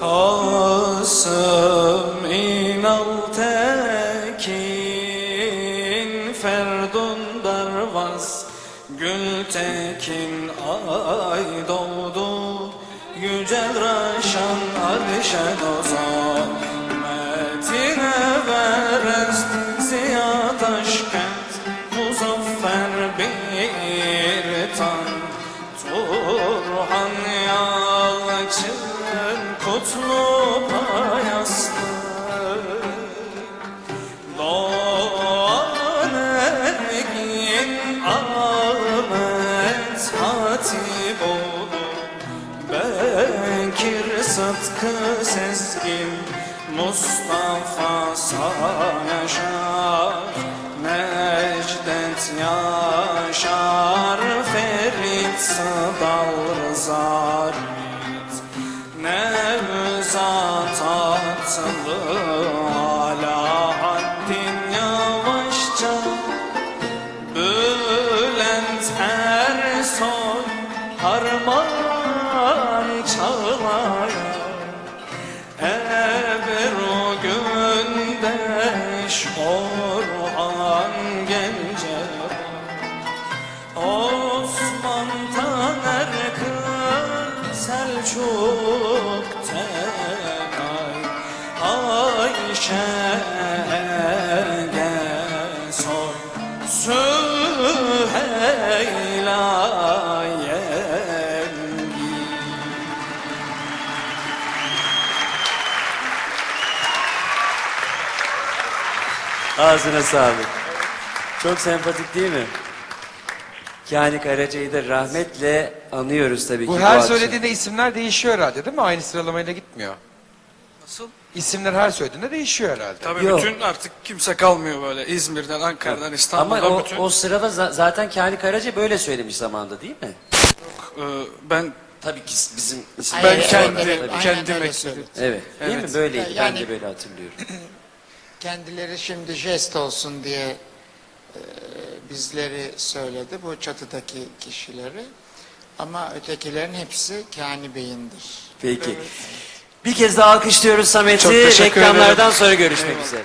Kasım İnal Tekin Ferdun Darvaz Gültekin Ay doğdu Yücel Raşan Arşe Dozan Metine Verest Ziya Taşkent Muzaffer Bir Tan Turhan Yalçın. Kutlu Payaslı Doğan Ergin Ahmet Hatipoğlu Bekir Sıtkı Sezgin Mustafa Yaşar Necdet Yaşar Ferit Sıdal Rıza Nevzat Atlı Alaaddin Yavaşça Bülent Ersoy Harman Çağlayan Ebru Gündeş Orhan Ayşe Ergesoy Süheyla Yengi Ağzına sağlık. Çok sempatik değil mi? Yani Karaca'yı da rahmetle anıyoruz tabii ki. Bu her akşam. söylediğinde isimler değişiyor herhalde değil mi? Aynı sıralamayla gitmiyor. Nasıl? İsimler her söylediğinde değişiyor herhalde. Tabii Yok. bütün artık kimse kalmıyor böyle. İzmir'den, Ankara'dan, Ama İstanbul'dan o, bütün. o sırada za- zaten Kani Karaca böyle söylemiş zamanda değil mi? Ee, ben Tabii ki bizim isim. ben evet, kendi evet, aynen kendim öyle ekledim. söyledi. Evet. Değil Evet. mi? Böyleydi. Ben Yani- de böyle hatırlıyorum. Kendileri şimdi jest olsun diye e, bizleri söyledi bu çatıdaki kişileri. Ama ötekilerin hepsi Kani Bey'indir. Peki. Bir kez daha alkışlıyoruz Samet'i. Çok teşekkür Reklamlardan ederim. sonra görüşmek üzere.